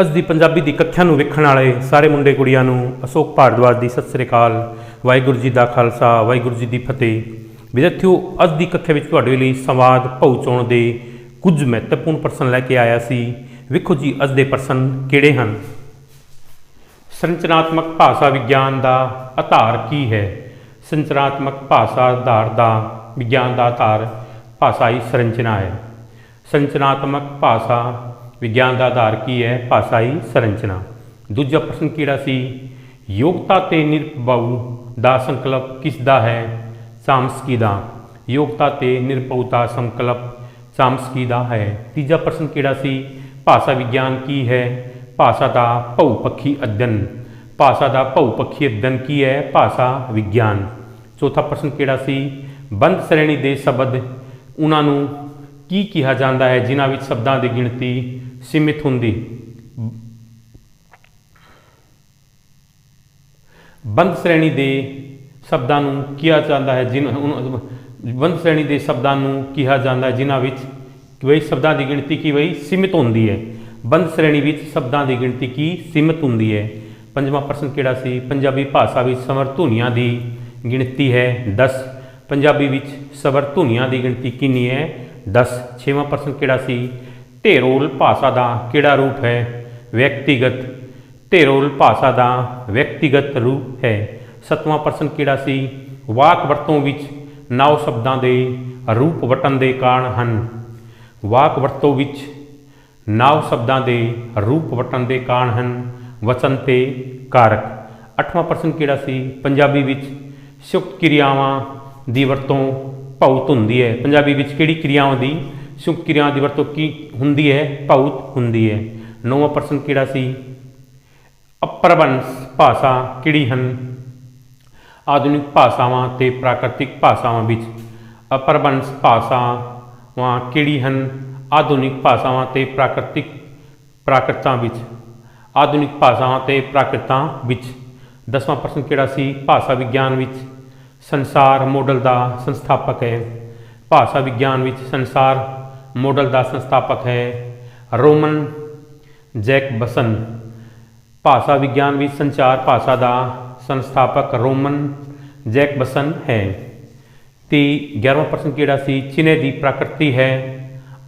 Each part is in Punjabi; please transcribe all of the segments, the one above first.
ਅੱਜ ਦੀ ਪੰਜਾਬੀ ਦੀ ਕੱਖਿਆਂ ਨੂੰ ਵੇਖਣ ਵਾਲੇ ਸਾਰੇ ਮੁੰਡੇ ਕੁੜੀਆਂ ਨੂੰ ਅਸ਼ੋਕ ਭਾਰਦਵਾਜ ਦੀ ਸਤਿ ਸ੍ਰੀ ਅਕਾਲ, ਵਾਹਿਗੁਰੂ ਜੀ ਦਾ ਖਾਲਸਾ, ਵਾਹਿਗੁਰੂ ਜੀ ਦੀ ਫਤਿਹ। ਵਿਦਿਆਰਥੀਓ, ਅੱਜ ਦੀ ਕੱਖੇ ਵਿੱਚ ਤੁਹਾਡੇ ਲਈ ਸੰਵਾਦ ਪਹੁੰਚਾਉਣ ਦੇ ਕੁਝ ਮਹੱਤਵਪੂਰਨ ਪ੍ਰਸ਼ਨ ਲੈ ਕੇ ਆਇਆ ਸੀ। ਵੇਖੋ ਜੀ, ਅੱਜ ਦੇ ਪ੍ਰਸ਼ਨ ਕਿਹੜੇ ਹਨ? ਸੰਰਚਨਾਤਮਕ ਭਾਸ਼ਾ ਵਿਗਿਆਨ ਦਾ ਆਧਾਰ ਕੀ ਹੈ? ਸੰਰਚਨਾਤਮਕ ਭਾਸ਼ਾ ਆਧਾਰ ਦਾ ਵਿਗਿਆਨ ਦਾ ਆਧਾਰ ਭਾਸ਼ਾਈ ਸੰਰਚਨਾ ਹੈ। ਸੰਰਚਨਾਤਮਕ ਭਾਸ਼ਾ ਵਿਗਿਆਨ ਦਾ ਆਧਾਰ ਕੀ ਹੈ? ਭਾਸ਼ਾਈ ਸੰਰਚਨਾ। ਦੂਜਾ ਪ੍ਰਸ਼ਨ ਕਿਹੜਾ ਸੀ? ਯੋਗਤਾ ਤੇ ਨਿਰਭਉ ਦਾ ਸੰਕਲਪ ਕਿਸ ਦਾ ਹੈ? ਚਾਮਸਕੀ ਦਾ। ਯੋਗਤਾ ਤੇ ਨਿਰਭਉਤਾ ਸੰਕਲਪ ਚਾਮਸਕੀ ਦਾ ਹੈ। ਤੀਜਾ ਪ੍ਰਸ਼ਨ ਕਿਹੜਾ ਸੀ? ਭਾਸ਼ਾ ਵਿਗਿਆਨ ਕੀ ਹੈ? ਭਾਸ਼ਾ ਦਾ ਬਹੁਪੱਖੀ ਅਧਿਐਨ ਭਾਸ਼ਾ ਦਾ ਬਹੁਪੱਖੀ ਅਧਿਐਨ ਕੀ ਹੈ? ਭਾਸ਼ਾ ਵਿਗਿਆਨ। ਚੌਥਾ ਪ੍ਰਸ਼ਨ ਕਿਹੜਾ ਸੀ? ਬੰਦ ਸ਼੍ਰੇਣੀ ਦੇ ਸ਼ਬਦ, ਉਹਨਾਂ ਨੂੰ ਕੀ ਕਿਹਾ ਜਾਂਦਾ ਹੈ? ਜਿਨ੍ਹਾਂ ਵਿੱਚ ਸ਼ਬਦਾਂ ਦੀ ਗਿਣਤੀ ਸੀਮਿਤ ਹੁੰਦੀ। ਬੰਦ ਸ਼੍ਰੇਣੀ ਦੇ ਸ਼ਬਦਾਂ ਨੂੰ ਕਿਹਾ ਜਾਂਦਾ ਹੈ ਜਿਨ੍ਹਾਂ ਉਨ- ਬੰਦ ਸ਼੍ਰੇਣੀ ਦੇ ਸ਼ਬਦਾਂ ਨੂੰ ਕਿਹਾ ਜਾਂਦਾ ਹੈ, ਜਿਨ੍ਹਾਂ ਵਿੱਚ ਵਈ ਸ਼ਬਦਾਂ ਦੀ ਗਿਣਤੀ ਕੀ ਵਈ ਸੀਮਿਤ ਹੁੰਦੀ ਹੈ। ਬੰਦ ਸ਼੍ਰੇਣੀ ਵਿੱਚ ਸ਼ਬਦਾਂ ਦੀ ਗਿਣਤੀ ਕੀ ਸੀਮਿਤ ਹੁੰਦੀ ਹੈ। ਪੰਜਵਾਂ ਪ੍ਰਸ਼ਨ ਕਿਹੜਾ ਸੀ? ਪੰਜਾਬੀ ਭਾਸ਼ਾ ਵਿੱਚ ਸਵਰ ਧੁਨੀਆਂ ਦੀ ਗਿਣਤੀ ਹੈ 10 ਪੰਜਾਬੀ ਵਿੱਚ ਸਵਰ ਧੁਨੀਆਂ ਦੀ ਗਿਣਤੀ ਕਿੰਨੀ ਹੈ? 10 ਛੇਵਾਂ ਪ੍ਰਸ਼ਨ ਕਿਹੜਾ ਸੀ? ਢੇਰੋਲ ਭਾਸ਼ਾ ਦਾ ਕਿਹੜਾ ਰੂਪ ਹੈ? ਵਿਅਕਤੀਗਤ। ਢੇਰੋਲ ਭਾਸ਼ਾ ਦਾ ਵਿਅਕਤੀਗਤ ਰੂਪ ਹੈ। ਸਤਵਾਂ ਪ੍ਰਸ਼ਨ ਕਿਹੜਾ ਸੀ? ਵਾਕ ਵਰਤੋਂ ਵਿੱਚ ਨੌ ਸ਼ਬਦਾਂ ਦੇ ਰੂਪ ਵਟਨ ਦੇ ਕਾਰਨ ਹਨ। ਵਾਕ ਵਰਤੋਂ ਵਿੱਚ ਨੌ ਸ਼ਬਦਾਂ ਦੇ ਰੂਪ ਵਟਨ ਦੇ ਕਾਰਨ ਹਨ। ਵਚਨ ਤੇ ਕਾਰਕ। ਅੱਠਵਾਂ ਪ੍ਰਸ਼ਨ ਕਿਹੜਾ ਸੀ? ਪੰਜਾਬੀ ਵਿੱਚ ਸ਼ੁਕਤ ਕਿਰਿਆਵਾਂ ਦੀ ਵਰਤੋਂ ਭੌਤ ਹੁੰਦੀ ਹੈ। ਪੰਜਾਬੀ ਵਿੱਚ ਕਿਹੜੀ ਕਿਰਿਆਵਾਂ ਦੀ ਸ਼ੁਕਤ ਕਿਰਿਆ ਦੀ ਵਰਤੋਂ ਕੀ ਹੁੰਦੀ ਹੈ? ਭੌਤ ਹੁੰਦੀ ਹੈ। ਨੌਵਾਂ ਪ੍ਰਸ਼ਨ ਕਿਹੜਾ ਸੀ? ਅਪਰਵੰਸ਼ ਭਾਸ਼ਾ ਕਿਹੜੀ ਹਨ? ਆਧੁਨਿਕ ਭਾਸ਼ਾਵਾਂ ਤੇ ਪ੍ਰਾਕ੍ਰਿਤਿਕ ਭਾਸ਼ਾਵਾਂ ਵਿੱਚ ਅਪਰਵੰਸ਼ ਭਾਸ਼ਾਵਾਂ ਕਿਹੜੀ ਹਨ? ਆਧੁਨਿਕ ਭਾਸ਼ਾਵਾਂ ਤੇ ਪ੍ਰਾਕ੍ਰਿਤਿਕ ਪ੍ਰਾਕ੍ਰਿਤਾਂ ਵਿੱਚ, ਆਧੁਨਿਕ ਭਾਸ਼ਾਵਾਂ ਤੇ ਪ੍ਰਾਕ੍ਰਿਤਾਂ ਵਿੱਚ। ਦਸਵਾਂ ਪ੍ਰਸ਼ਨ ਕਿਹੜਾ ਸੀ? ਭਾਸ਼ਾ ਵਿਗਿਆਨ ਵਿੱਚ ਸੰਸਾਰ ਮਾਡਲ ਦਾ ਸੰਸਥਾਪਕ ਹੈ। ਭਾਸ਼ਾ ਵਿਗਿਆਨ ਵਿੱਚ ਸੰਸਾਰ ਮੋਡਲ ਦਾ ਸੰਸਥਾਪਕ ਹੈ ਰੋਮਨ ਜੈਕ ਬਸਨ। ਭਾਸ਼ਾ ਵਿਗਿਆਨ ਵਿੱਚ ਸੰਚਾਰ ਭਾਸ਼ਾ ਦਾ ਸੰਸਥਾਪਕ ਰੋਮਨ ਜੈਕਬਸਨ ਹੈ। ਤੇ 11ਵਾਂ ਪ੍ਰਸ਼ਨ ਕਿਹੜਾ ਸੀ? ਚਿਨੇ ਦੀ ਪ੍ਰਕਿਰਤੀ ਹੈ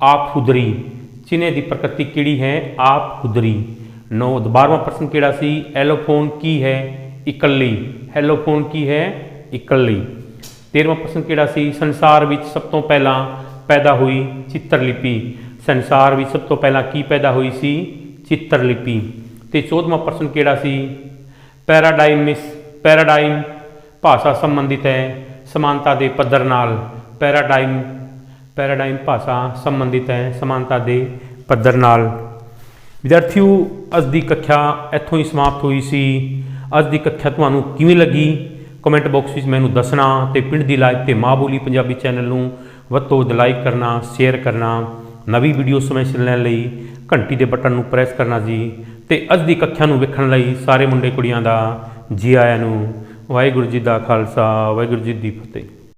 ਆਪ ਖੁਦਰੀ। ਚਿਨੇ ਦੀ ਪ੍ਰਕਿਰਤੀ ਕਿਹੜੀ ਹੈ? ਆਪ ਖੁਦਰੀ। 9 12ਵਾਂ ਪ੍ਰਸ਼ਨ ਕਿਹੜਾ ਸੀ? ਐਲੋਫੋਨ ਕੀ ਹੈ? ਇਕੱਲੀ। ਐਲੋਫੋਨ ਕੀ ਹੈ? ਇਕੱਲੀ। 13ਵਾਂ ਪ੍ਰਸ਼ਨ ਕਿਹੜਾ ਸੀ? ਸੰਸਾਰ ਵਿੱਚ ਸਭ ਤੋਂ ਪਹਿਲਾਂ ਪੈਦਾ ਹੋਈ ਚਿੱਤਰ ਲਿਪੀ ਸੰਸਾਰ ਵਿੱਚ ਸਭ ਤੋਂ ਪਹਿਲਾਂ ਕੀ ਪੈਦਾ ਹੋਈ ਸੀ? ਚਿੱਤਰ ਲਿਪੀ ਤੇ 14ਵਾਂ ਪ੍ਰਸ਼ਨ ਕਿਹੜਾ ਸੀ? ਪੈਰਾਡਾਈਮ ਮਿਸ, ਪੈਰਾਡਾਈਮ ਭਾਸ਼ਾ ਸੰਬੰਧਿਤ ਹੈ, ਸਮਾਨਤਾ ਦੇ ਪੱਧਰ ਨਾਲ। ਪੈਰਾਡਾਈਮ ਪੈਰਾਡਾਈਮ ਭਾਸ਼ਾ ਸੰਬੰਧਿਤ ਹੈ, ਸਮਾਨਤਾ ਦੇ ਪੱਧਰ ਨਾਲ। ਵਿਦਿਆਰਥੀਓ, ਅੱਜ ਦੀ ਕੱਖਿਆ ਇੱਥੋਂ ਹੀ ਸਮਾਪਤ ਹੋਈ ਸੀ। ਅੱਜ ਦੀ ਕੱਖਿਆ ਤੁਹਾਨੂੰ ਕਿਵੇਂ ਲੱਗੀ? ਕਮੈਂਟ ਬਾਕਸ ਵਿੱਚ ਮੈਨੂੰ ਦੱਸਣਾ ਤੇ ਪਿੰਡ ਦੀ ਲਾਈਵ ਤੇ ਮਾਂ ਬੋਲੀ ਪੰਜਾਬੀ ਚੈਨਲ ਨੂੰ ਵੱਧ ਤੋਂ ਵੱਧ ਲਾਈਕ ਕਰਨਾ ਸ਼ੇਅਰ ਕਰਨਾ, ਨਵੀਂ ਵੀਡੀਓ ਸਮੇਂ ਸਿਰ ਲੈਣ ਲਈ ਘੰਟੀ ਦੇ ਬਟਨ ਨੂੰ ਪ੍ਰੈਸ ਕਰਨਾ ਜੀ ਤੇ ਅੱਜ ਦੀ ਕੱਖਿਆ ਨੂੰ ਵੇਖਣ ਲਈ ਸਾਰੇ ਮੁੰਡੇ ਕੁੜੀਆਂ ਦਾ ਜੀ ਆਇਆਂ ਨੂੰ ਵਾਹਿਗੁਰੂ ਜੀ ਦਾ ਖਾਲਸਾ, ਵਾਹਿਗੁਰੂ ਜੀ ਦੀ ਫਤਿਹ।